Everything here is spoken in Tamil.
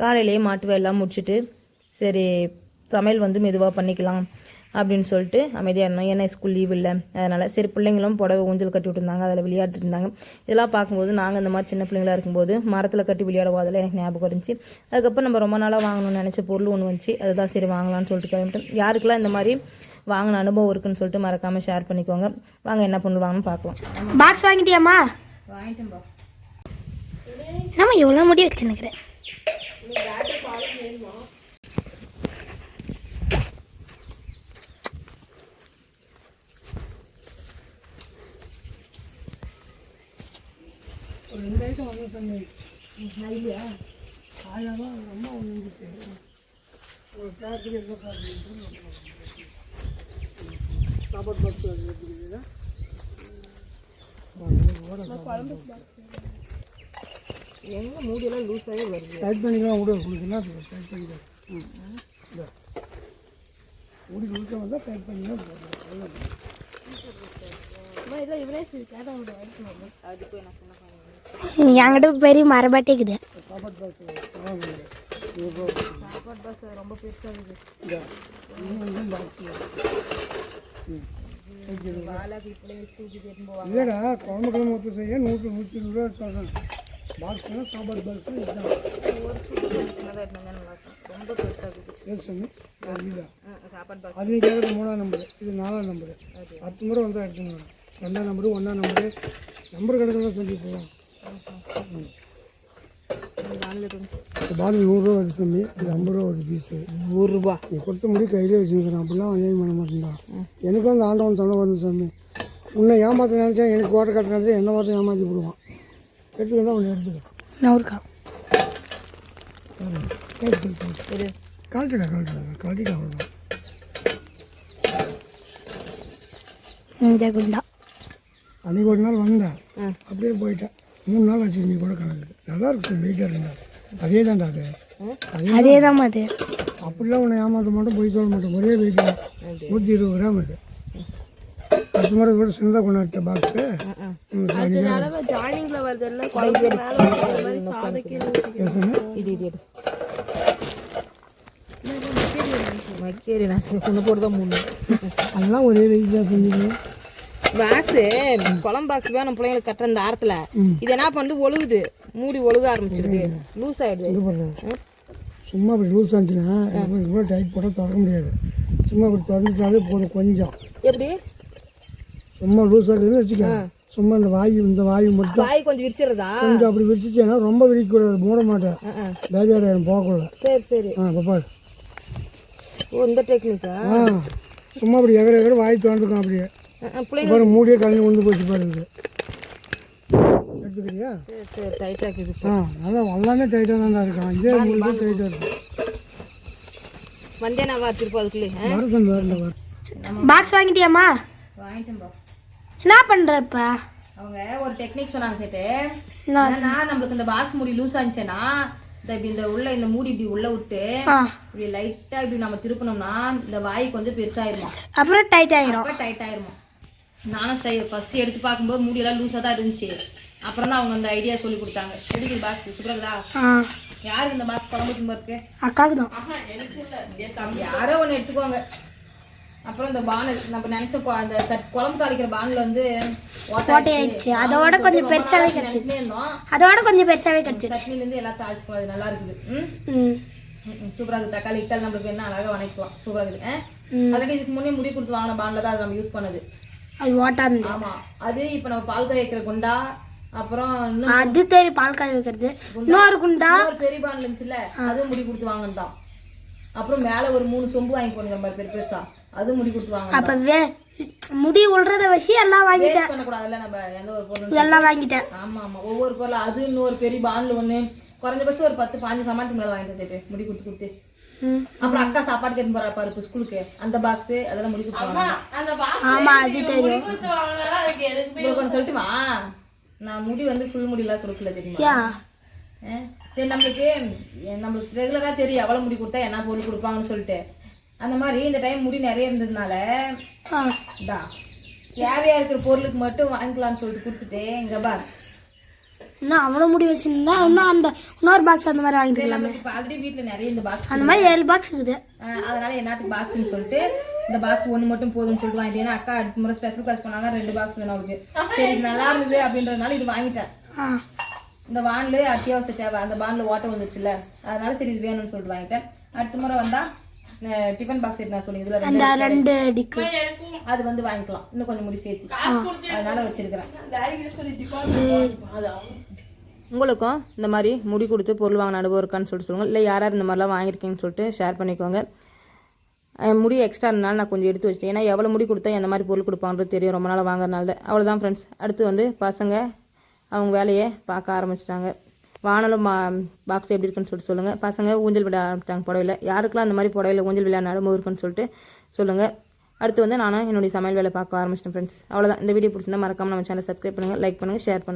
காலையிலேயே மாட்டு வேலைலாம் முடிச்சுட்டு சரி சமையல் வந்து மெதுவாக பண்ணிக்கலாம் அப்படின்னு சொல்லிட்டு அமைதியாக இருந்தோம். ஏன்னா ஸ்கூல் லீவ் இல்லை. அதனால் சரி பிள்ளைங்களும் புடவை ஊஞ்சல் கட்டி விட்டுருந்தாங்க அதில் விளையாடிட்டு இருந்தாங்க. இதெல்லாம் பார்க்கும்போது நாங்கள் இந்த மாதிரி சின்ன பிள்ளைங்களா இருக்கும்போது மரத்தில் கட்டி விளையாடுவோம் அதில் எனக்கு ஞாபகம் இருந்துச்சு. அதுக்கப்புறம் நம்ம ரொம்ப நாளாக வாங்கணும்னு நினச்ச பொருள் ஒன்று வந்துச்சு. அதுதான் சரி வாங்கலாம்னு சொல்லிட்டு கிளம்பிட்டோம். யாருக்கெல்லாம் இந்த மாதிரி வாங்கின அனுபவம் இருக்குன்னு சொல்லிட்டு மறக்காமல் ஷேர் பண்ணிக்கோங்க. வாங்க என்ன பொருள் வாங்கணும்னு பார்க்கலாம். பாக்ஸ் வாங்கிட்டியாம்மா? வாங்கிட்டேன்பா. நம்ம எவ்வளோ முடி வச்சுன்னுக்கிறேன் ரெண்டாயிரத்து ஆர்டர் பண்ணேன் இல்லையா ஆயிரம் ரூபா அவங்க அம்மா வந்துச்சு ஒரு பேக்கு எவ்வளோ காரணம் சாப்பாடு பாக்ஸ் ஓட குழம்பு எங்கே மூடியெல்லாம் லூஸாகவே வருது. டைட் பண்ணிக்கலாம் விடு. உங்களுக்கு என்ன இருக்குது டைட் பண்ணிக்கலாம். ம் இந்த. முடி கொடுக்க வந்தால் டைட் பண்ணிக்கலாம் என்கிட்ட பெரிய சாப்பாடு பாஸ் ரொம்ப பெருசாக இருக்குது. இல்லைடா குழம்பு குழம்பு ஊற்ற செய்ய நூற்று நூற்றி இருபது ரூபா சொல்கிறேன் பாக்ஸ்னா சாப்பாடு பாக்ஸ் இதுதான் ஒரு சின்னதாக இருந்தால் நல்லா ரொம்ப பெருசாக இருக்குது இதுதான் சாப்பாடு அது நீ கேட்குறது மூணாம் நம்பரு இது நாலாம் நம்பரு பத்து முறை வந்தால் எடுத்துன்னு ரெண்டாம் நம்பரு ஒன்றாம் நம்பரு நம்பர் கணக்கில் சொல்லி போவோம் பால் நூறுரூவா வருது தம்பி இது ஐம்பது ரூபா வருது பீஸு நூறுரூபா நீ கொடுத்த முடி கையிலே வச்சுருக்கிறேன் அப்படிலாம் அநியாயம் பண்ண மாட்டேன்டா எனக்கும் அந்த ஆண்டவன் தொலை வந்து சாமி. உன்னை ஏமாற்ற நினச்சா எனக்கு ஓட்ட கட்ட நினச்சா என்ன ஓட்ட ஏமாற்றி விடுவான் எடுத்துக்கிட்டா உன்னை எடுத்துக்க நவுருக்கா இது கழட்டிடா கழட்டிடா கழட்டிட்டா அவ்வளோதான் இந்த குண்டா அன்றைக்கி ஒரு நாள் வந்தேன். அப்படியே போயிட்டேன் மூணு நாள் ஆச்சு நீ கூட கணக்கு நல்லா இருக்கும் வெயிட்டாக இருந்தா அதே தான்டா அது அதே அதே தான் அது அப்படிலாம் உன்னை ஏமாற்ற மாட்டோம் போய் சொல்ல மாட்டோம் ஒரே வெயிட் நூற்றி இருபது கிராம் இது பத்து முறை கூட சின்னதாக கொண்டாட்ட பாக்ஸு ஜாயினிங்ல வருது இது இது எடு மக்கேரி நான் கொண்டு போட்டு தான் மூணு அதெல்லாம் ஒரே பாக்ஸு குழம்பு பாக்ஸ் வேணும். பிள்ளைங்களுக்கு கட்டுற இந்த ஆரத்தில். இது என்ன பண்ணுது? ஒழுகுது. மூடி ஒழுக ஆரம்பிச்சிருது லூஸ் ஆயிடுது. இது பண்ணுறேன் சும்மா அப்படி லூஸ் ஆச்சுன்னா இவ்வளோ டைட் போட்டால் திறக்க முடியாது. சும்மா அப்படி திறந்துட்டாலே போதும் கொஞ்சம். எப்படி? சும்மா லூஸ் ஆகுதுன்னு வச்சுக்க சும்மா இந்த வாயு இந்த வாயு மட்டும் வாய் கொஞ்சம் விரிச்சிடுறதா? கொஞ்சம் அப்படி விரிச்சிச்சேன்னா ரொம்ப விரிக்கக்கூடாது மூட மாட்டேன். பேஜாராயிரம் போகக்கூடாது. சரி சரி. ஆ பாப்பா ஓ இந்த டெக்னிக்கா? ஆ சும்மா அப்படி எகர எகர வாய் திறந்துக்கும் அப்படியே. பிள்ளைங்க பாரு மூடியே கலந்து கொண்டு போச்சு பாருங்க எடுத்துக்கிறியா? சரி சரி டைட்டாக இருக்குது ஆ நல்லா எல்லாமே டைட்டாக தான் இருக்கான் இதே மூணு தான் டைட்டாக இருக்கும் வந்தே நான் வச்சிருப்போம் அதுக்குள்ளே? வரட்டும் வரல வர. பாக்ஸ் வாங்கிட்டியாம்மா? வாங்கிட்டேன்பா. என்ன பண்ற இப்ப அவங்க ஒரு டெக்னிக் சொன்னாங்க சேட்டு? என்னன்னா நம்மளுக்கு இந்த பாக்ஸ் மூடி லூஸ் ஆச்சுன்னா இந்த இப்படி இந்த உள்ள இந்த மூடி இப்படி உள்ள விட்டு இப்படி லைட்டா இப்படி நம்ம திருப்பினோம்னா இந்த வாய் கொஞ்சம் பெருசாயிருமா? அப்புறம் டைட் ஆயிரும். அப்ப டைட் ஆயிருமா? நானும் ஸ்டை ஃபர்ஸ்ட் எடுத்து பார்க்கும்போது மூடி எல்லாம் லூஸா தான் இருந்துச்சு. அப்புறம் தான் அவங்க அந்த ஐடியா சொல்லி கொடுத்தாங்க. எதுக்கு பாக்ஸ் ஆ. யாருக்கு இந்த பாக்ஸ் குழம்பு இருக்கு? அக்காவுக்கு தான். யாரோ ஒன்று எடுத்துக்கோங்க. அப்புறம் இந்த பானை நம்ம நினைச்ச கொ- அந்த குழம்பு தாளிக்கிற பானில் வந்து ஓட்டையாயிடுச்சு. அதோட கொஞ்சம் பெருசாவே இருந்தோம். அதோட கொஞ்சம் பெருசாவே கிடைச்சிச்சு சட்னில இருந்து எல்லாம் தாளிச்சுக்கோ அது நல்லா இருக்குது. ம்? ம். ம், சூப்பரா இருக்குது. தக்காளி இட்டால் நம்மளுக்கு என்ன அழகா வணக்கலாம் சூப்பரா இருக்குது. ம். ஆல்ரெடி இதுக்கு முன்னே முடி கொடுத்து வாங்கின பானில் தான் அது நம்ம யூஸ் பண்ணது. அது ஓட்டா இருந்து ஆமா. அது இப்போ நம்ம பால் காய வைக்கிற குண்டா அப்புறம் அது தெரியும் பால் காய வைக்கிறது. இன்னொரு குண்டா. பெரிய பானில் இருந்துச்சுல்ல அதுவும் முடி கொடுத்து வாங்கினது தான் அப்புறம் மேல ஒரு மூணு சொம்பு வாங்கி போடுங்க மாதிரி பெரிய பெருசா அதுவும் முடி கொடுத்து வாங்க அப்ப வே முடி உள்றத வச்சு எல்லாம் வாங்கிட்டேன். பண்ணக்கூடாதுல்ல நம்ம எந்த ஒரு பொருள் எல்லாம் வாங்கிட்டேன். ஆமா ஆமா. ஒவ்வொரு பொருள் அது இன்னொரு பெரிய பான்ல ஒண்ணு. குறைஞ்சபட்சம் ஒரு பத்து பாஞ்சு சாமானத்துக்கு மேல வாங்கிட்டு சேர்த்து முடி கொடுத்து கொடுத்து. ம். அப்புறம் அக்கா சாப்பாடு கேட்டு போறா பாரு ஸ்கூலுக்கு அந்த பாக்ஸ் அதெல்லாம் முடி கொடுத்து ஆமா அது தெரியும். உங்களுக்கு ஒன்று சொல்லட்டுமா? நான் முடி வந்து ஃபுல் முடியெல்லாம் கொடுக்கல தெரியுமா? சரி நம்மளுக்கு நம்மளுக்கு ரெகுலரா தெரியும் எவ்வளவு முடி கொடுத்தா என்ன பொருள் கொடுப்பாங்கன்னு சொல்லிட்டு. அந்த மாதிரி இந்த டைம் முடி நிறைய இருந்ததுனால ஆ. இந்தா தேவையா இருக்கிற பொருளுக்கு மட்டும் வாங்கிக்கலாம்னு சொல்லிட்டு கொடுத்துட்டு இங்க பார். இன்னும் அவ்வளோ முடி வச்சிருந்தா இன்னும் அந்த இன்னொரு பாக்ஸ் அந்த மாதிரி வாங்கிட்டு இருக்கலாமே. இப்போ ஆல்ரெடி வீட்டில் நிறைய இந்த பாக்ஸ் அந்த மாதிரி ஏழு பாக்ஸ் இருக்குது. அதனால என்னத்துக்கு பாக்ஸ்னு சொல்லிட்டு இந்த பாக்ஸ் ஒன்று மட்டும் போதும்னு சொல்லிட்டு வாங்கிட்டேன் ஏன்னா அக்கா அடுத்த முறை ஸ்பெஷல் கிளாஸ் பண்ணாங்கன்னா ரெண்டு பாக்ஸ் வேணும் அவருக்கு சரி நல்லா இருந்தது அப்படின்றதுனால இது வாங்கிட்டேன். இந்த வான்ல அத்தியாவசிய தேவை. அந்த பான்ல ஓட்ட வந்துச்சுல்ல அதனால சரி இது வேணும்னு சொல்லிட்டு வாங்கிட்டேன். அடுத்த முறை வந்தா அஹ், டிஃபன் பாக்ஸ் எடுத்து நான் சொல்லி இதுல ரெண்டு டிக்கு அது வந்து வாங்கிக்கலாம். இன்னும் கொஞ்சம் முடி சேர்த்து. அதனால வச்சிருக்கிறேன். உங்களுக்கும் இந்த மாதிரி முடி கொடுத்து பொருள் வாங்கின அனுபவம் இருக்கான்னு சொல்லிட்டு சொல்லுங்கள் இல்லை யார் யார் இந்த மாதிரிலாம் வாங்கியிருக்கீங்கன்னு சொல்லிட்டு ஷேர் பண்ணிக்கோங்க. முடி எக்ஸ்ட்ரா இருந்தாலும் நான் கொஞ்சம் எடுத்து வச்சிட்டேன். ஏன்னா எவ்வளோ முடி கொடுத்தா எந்த மாதிரி பொருள் கொடுப்பாங்கன்றது தெரியும். ரொம்ப நாள் வாங்குறதுனால தான் அவ்வளோதான் ஃப்ரெண்ட்ஸ் அடுத்து வந்து பசங்க அவங்க வேலையை பார்க்க ஆரம்பிச்சிட்டாங்க. வானலும் மா பாக்ஸ் எப்படி இருக்குன்னு சொல்லிட்டு சொல்லுங்கள் பசங்க ஊஞ்சல் விட ஆரம்பிச்சிட்டாங்க புடவையில். யாருக்கெல்லாம் அந்த மாதிரி புடவையில் ஊஞ்சல் விளையாட நடமும் இருக்குன்னு சொல்லிட்டு சொல்லுங்கள் அடுத்து வந்து நானும் என்னுடைய சமையல் வேலை பார்க்க ஆரம்பிச்சிட்டேன் ஃப்ரெண்ட்ஸ் அவ்வளோதான் இந்த வீடியோ பிடிச்சிருந்தா மறக்காமல் நம்ம சேனல் சப்ஸ்கிரைப் பண்ணுங்கள் லைக் பண்ணுங்கள் ஷேர் பண்ணுங்கள்